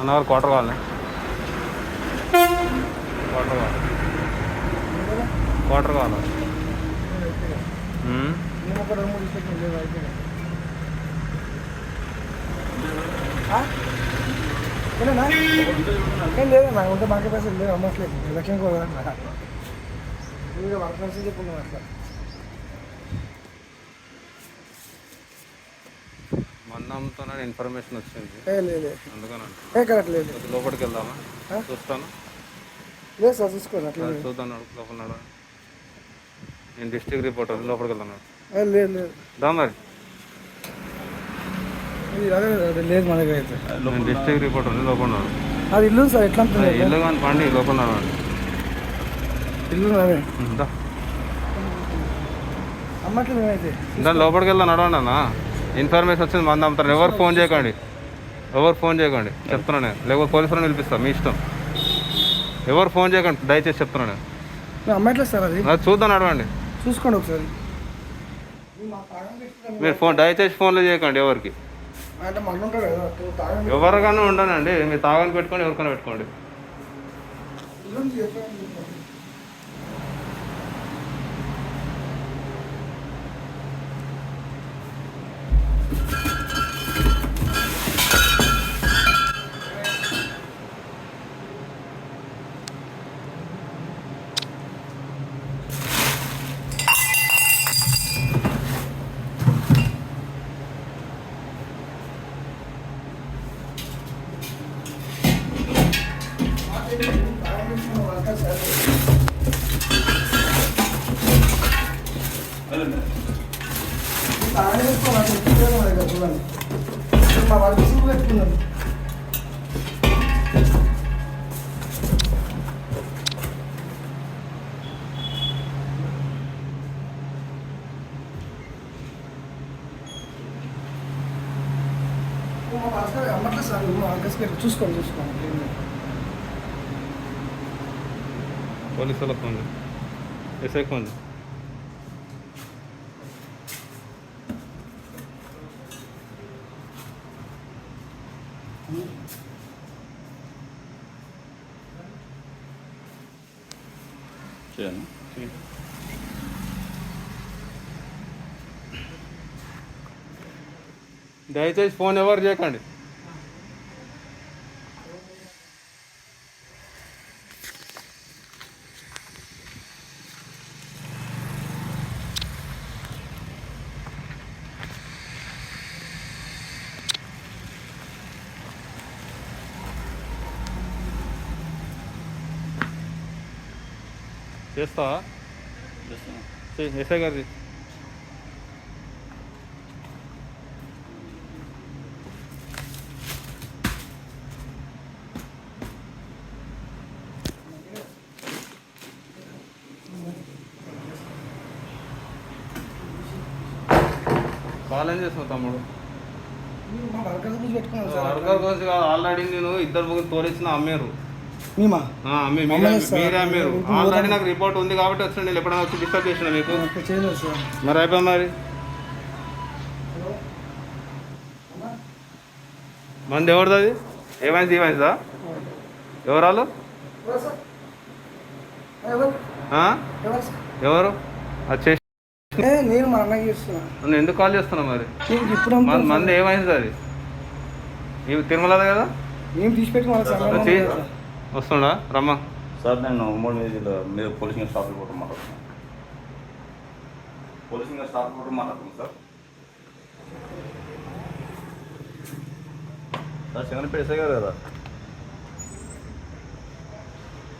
One hour quarter కావాలి. Quarter కావాలి. Quarter కావాలి. మ్మ్. లేదు అయిపోయినాయి లేదన్నా ఉంటే మాకే పైసలు లేవు అమ్మట్లేదు లక్ష్యం కూడా మీరు వర్కర్స్ చెప్పుకున్నాం అట్లా మందంతో ఇన్ఫర్మేషన్ వచ్చింది. ఏ లేదు. అందుకని ఏ కరెక్ట్ లేదు. కొద్ది లోపలికి వెళ్దామా? చూస్తాను. లేదు సార్ చూసుకోండి అట్లా లేదు. చూద్దాం లోపల ఉన్నాడు. నేను డిస్ట్రిక్ట్ రిపోర్టర్ లోపలికి వెళ్తున్నాడు ఏ లేదు లేదు. దా మరి. ఇది అదే అదే లేదు మన దగ్గర అయితే. నేను డిస్ట్రిక్ట్ రిపోర్టర్ లోపల అది ఇల్లు సార్ ఎట్లా ఉంటుంది? ఇల్లు కానీ పండి లోపల వాడు. ఇల్లు అదే. దా. అమ్మట్లేదు మేమైతే దాని లోపలికి వెళ్దాం నడవండి అన్న. ఇన్ఫర్మేషన్ వచ్చింది మంది అమ్ముతారు ఎవరు ఫోన్ చేయకండి. ఎవరు ఫోన్ చేయకండి. చెప్తున్నా నేను. లేకపోతే పోలీసులను పిలిపిస్తాను మీ ఇష్టం. ఎవరు ఫోన్ చేయకండి దయచేసి చెప్తున్నాను నేను. మేము అమ్మట్లేదు సార్ అది? అది చూద్దాం నడవండి. చూసుకోండి ఒకసారి. మీరు ఫోన్ దయచేసి ఫోన్లు చేయకండి ఎవరికి. అంటే మన ఉంటాడు కదా తాగండి. ఎవరికైనా ఉండనండి మీరు తాగని పెట్టుకొని ఎవరికైనా పెట్టుకోండి ఇల్లు ఎట్లా ఉంది? తాగండి పెట్టుకోండి, అట్లా ఎత్తుకోలేదు మా దగ్గర చూడండి. మా వాడికి సిగ్గు పెట్టుకున్నాను మా భాస్కర్ అమ్మట్లేదు సార్ మా భాస్కర్ చూసుకోండి చూసుకోండి ఏం లేదు. పోలీసు వాళ్ళకి ఫోన్ చేయి. ఎస్ఐకి ఫోన్ చేయి. చేయను దయచేసి ఫోన్ ఎవరు చేయకండి చేస్తావా? ఎస్ఐ గారిది. కాల్ ఏం చేస్తున్నావు తమ్ముడు? గురించి పెట్టుకున్నాను వర్కర్ గురించి కాదు ఆల్రెడీ నేను ఇద్దరు ముగ్గురు తోలిచ్చిన అమ్మారు. మేమా? మీరే మీరే ఆల్రెడీ నాకు రిపోర్ట్ ఉంది కాబట్టి వచ్చిన నేను ఎప్పుడైనా వచ్చి డిస్టర్బ్ చేసిన మీకు? మరి అయిపోయి మరి? మంది ఎవరిది అది? ఏ ఈ వయసుదా ఎవరాలు? ఎవరు అది చేసి ఏ, నేను మా అన్నకి చేస్తున్నా. నన్ను ఎందుకు కాల్ చేస్తున్నావు మరి? ఇప్పుడు మంది ఏ వయసు అది? తిరుమలది కదా? నేను తీసి పెట్టి వస్తుండా? రమ్మా. సార్ నేను ఉమ్మడి మీద మీరు పోలీసింగ్ స్టాఫ్ రిపోర్ట్ మాట్లాడుతున్నాను పోలీసింగ్ స్టాఫ్ కూడా మాట్లాడుతున్నాను సార్. సార్ శంకరపేట ఎస్ఐ గారు కదా?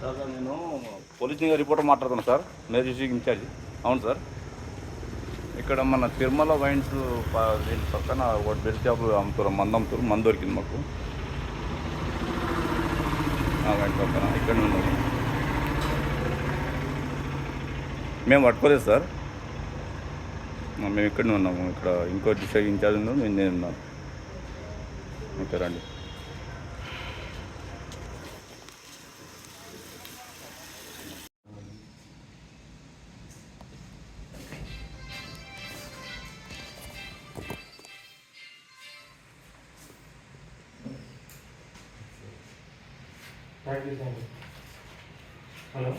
సార్ సార్ నేను పోలీసింగ్ రిపోర్టర్ మాట్లాడుతున్నాను sir. Major district in charge. అవును సార్. ఇక్కడ మన తిరుమల వైన్స్ దీని పక్కన ఒక బెడ్ షాప్ అమ్ముతారు మందు అమ్ముతారు మందు దొరికింది మాకు. ఆ పక్కన ఇక్కడ ఉన్నాము మేము పట్టుకోలేదు సార్. మేము ఇక్కడనే ఉన్నాము. ఇక్కడ ఇంకో డిస్ట్రిక్ట్ ఇన్ఛార్జ్ ఉన్నాం మేము నేను ఉన్నాను ఓకే రండి. thank you thank you hello